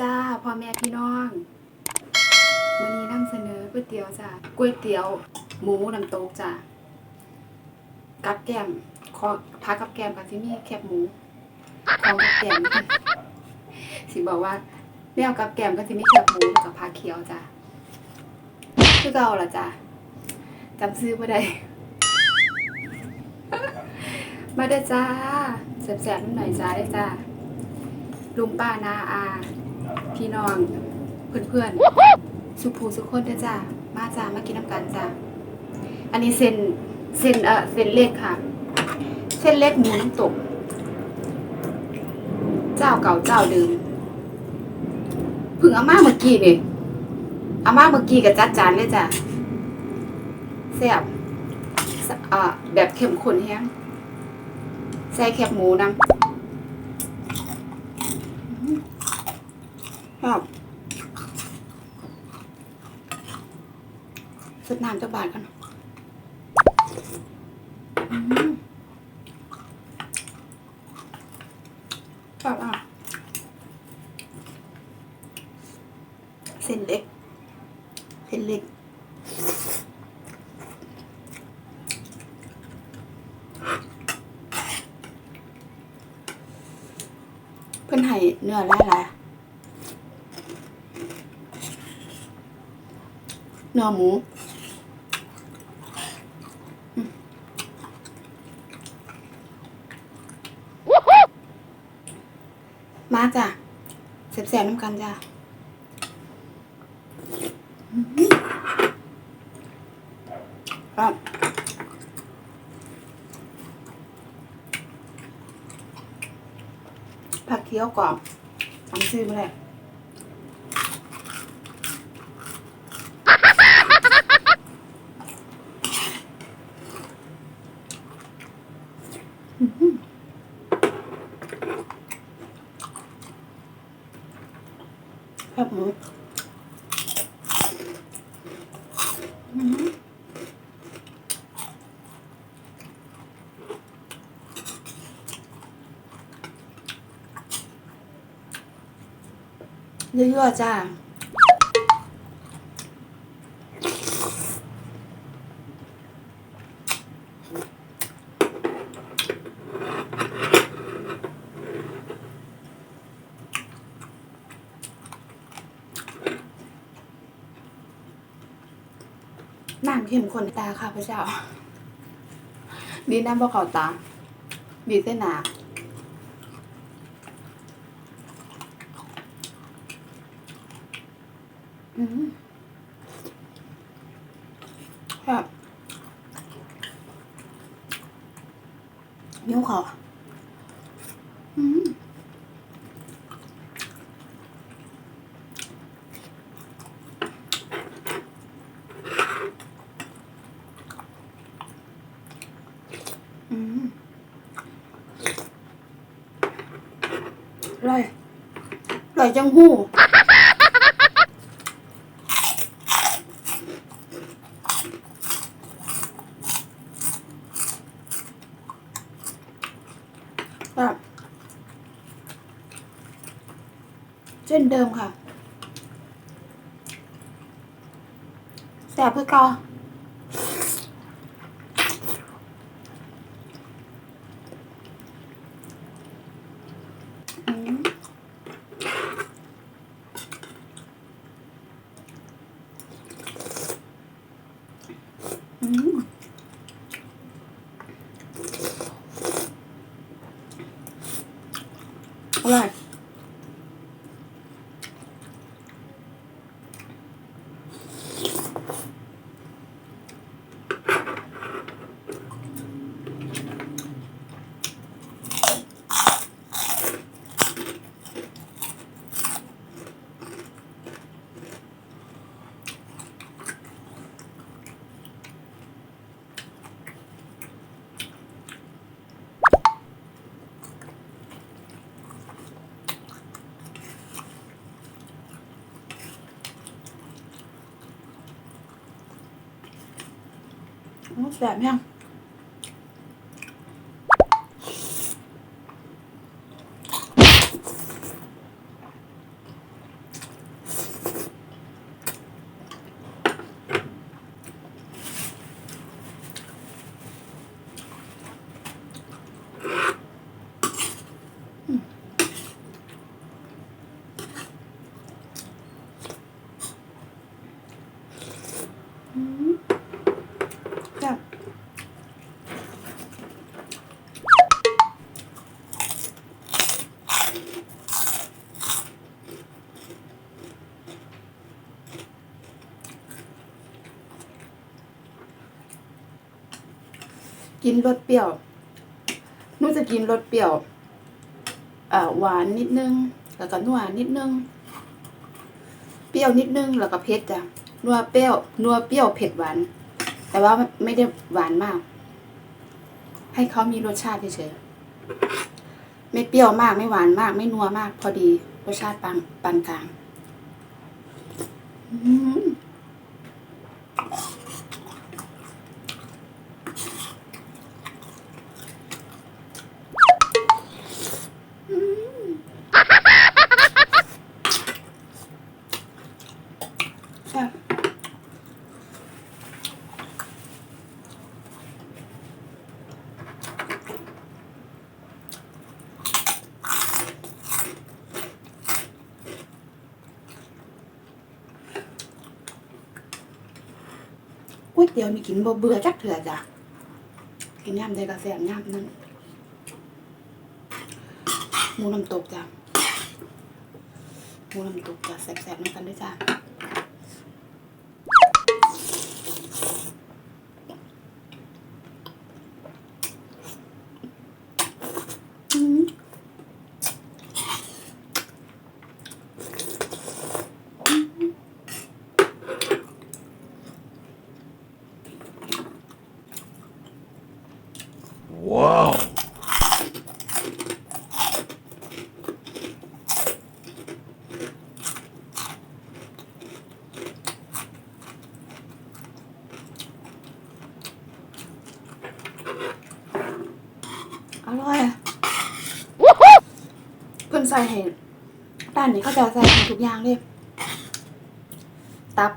จ้าพ่อแม่พี่น้องวันนี้นำเสนอก๋วยเตี๋ยวจ้าก๋วยเตี๋ยวหมูน้ำตกจ้ากับแก้มขอพากับแก้มกับที่มีแคบหมูของกับแก้มสิบอกว่าแนวกับแก้มก็จะมีแคบหมูกับพาเคียวจ้าคือเก่าล่ะจ้าจำซื้อไม่ได้มาเด้อจ้าแสบๆนิดหน่อยจ้าได้จ้าลุงป้านาอา พี่น้องเพื่อนๆสุภูสุคนเด้อจ้ามาจ้ามากินน้ำกันจ้าอันนี้เส้นเส้นเออเส้นเล็กค่ะ เส้นเล็กหมูน้ำตก เจ้าเก่าเจ้าเดิมเพึ่งอามาเมื่อกี้นี่อามาเมื่อกี้กับจัดจานเลยจ้ะแซ่บสะอ่าแบบเข้มข้นแฮงใส่แคบหมูน้ำ ครับสดน้ำจะบาดกันอืมครับอะเส้นเล็กเส้นเล็กเพิ่นให้เนื้อหลายๆ นื้อหมูมาจ้ะแสบๆน้ำกันจ้ะครับผักเคี้ยวกรอบทำซื้อมาเลย ครับหมูอืมยั่วๆจ้า น้ำเข้มข้นในตาค่ะพระเจ้า ดีน้ำบ่เขาตา ดีเส้นหนาอืมครับนิ้วเขาอืม ร่อยอร่อยจังหู้แบบเช่นเดิมค่ะแสบเพื่อกอมอืม อร่ อยโกินรสเปรี้ยวหนูจะกินรสเปรี้ยวอ่าหวานนิดนึง แล้วก็นัวนิดนึง เปรี้ยวนิดนึง แล้วก็เผ็ดจ้ะนัวเปรี้ยวนัวเปรี้ยวเผ็ดหวาน แต่ว่าไม่ได้หวานมาก ให้เขามีรสชาติเฉยๆไม่เปรี้ยวมากไม่หวานมาก ไม่นัวมาก พอดีรสชาติปานปานกลาง อืม ก๋วยเตี๋ยวนี่กินบ่เบื่อจักเถื่อจ้ะกินย่ำได้ก็แซ่บย่ำนั่นหมูน้ำตกจ้ะหมูน้ำตกจ้ะแซ่บๆน้ำกันด้วยจ้ะ ร่อยเพิ่นใส่ให้ด้านนี้เขาจะใส่ทุกอย่างเลยตับ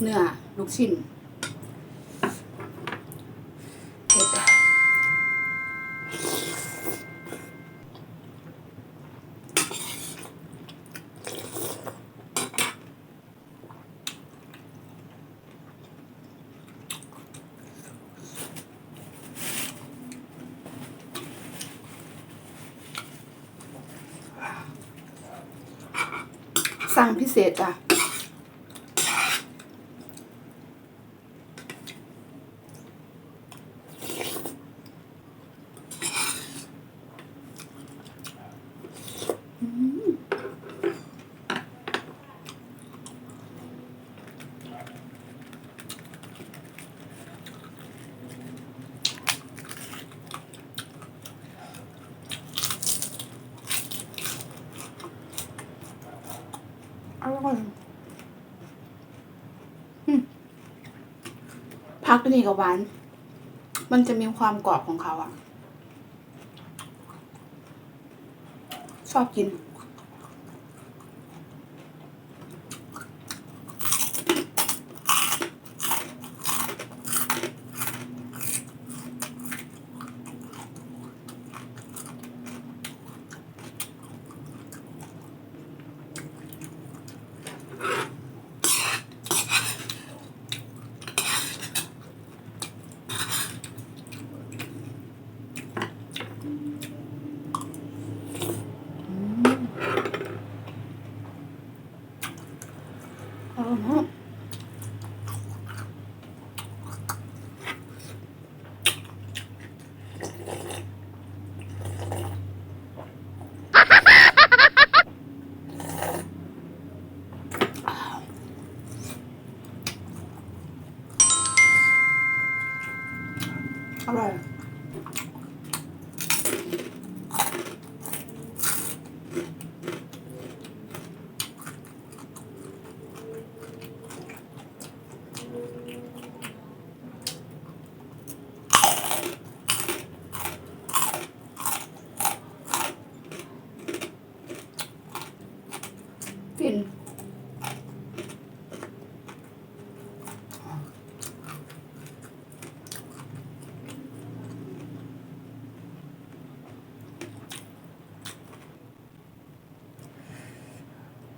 เนื้อลูกชิ้นเผ็ด สั่งพิเศษจ้ะ คนพักตัวนี้กับหวาน มันจะมีความกรอบของเขาอะชอบกิน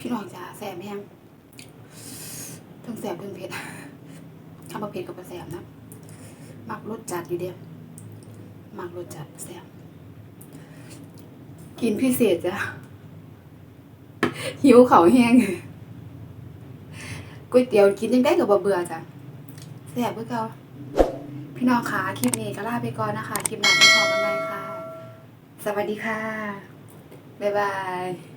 พี่น้องจ๋าแสบแห้งทั้งแสบทั้งเผ็ดทำมาเผ็ดกับแสบนะมักรสจัดอยู่เดียวมักรสจัดแสบกินพิเศษจ้ะหิวเขาแห้งก๋วยเตี๋ยวกินยังได้กับเบื่อจ้ะแซ่บเพื่อเก่าพี่น้องคะคลิปนี้ก็ลาไปก่อนนะคะ คลิปหน้าเป็นพอกันใหม่ค่ะ สวัสดีค่ะ บ๊ายบาย